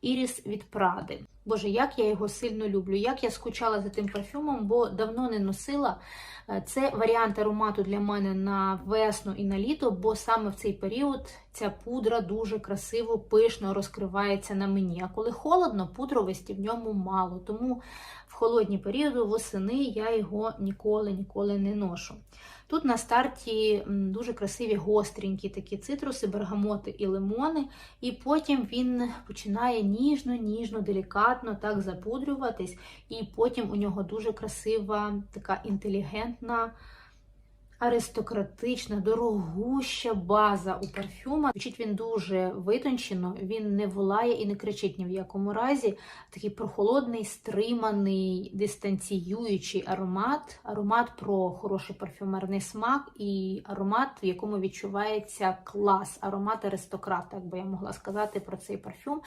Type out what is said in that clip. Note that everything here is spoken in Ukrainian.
Іріс від Пради. Боже, як я його сильно люблю, як я скучала за тим парфюмом, бо давно не носила. Е, Це варіант аромату для мене на весну і на літо, бо саме в цей період ця пудра дуже красиво, пишно розкривається на мені. А коли холодно, пудровості в ньому мало. Тому в холодні періоди восени я його ніколи ніколи не ношу. Тут на старті дуже красиві гостренькі такі цитруси, бергамоти і лимони, і потім він починає ніжно, ніжно, делікатно так запудрюватись, і потім у нього дуже красива, така інтелігентна, аристократична, дорогуща база у парфюма. Звучить він дуже витончено, він не волає і не кричить ні в якому разі. Такий прохолодний, стриманий, дистанціюючий аромат. Аромат про хороший парфюмерний смак і аромат, в якому відчувається клас, аромат аристократа, як би я могла сказати про цей парфюм.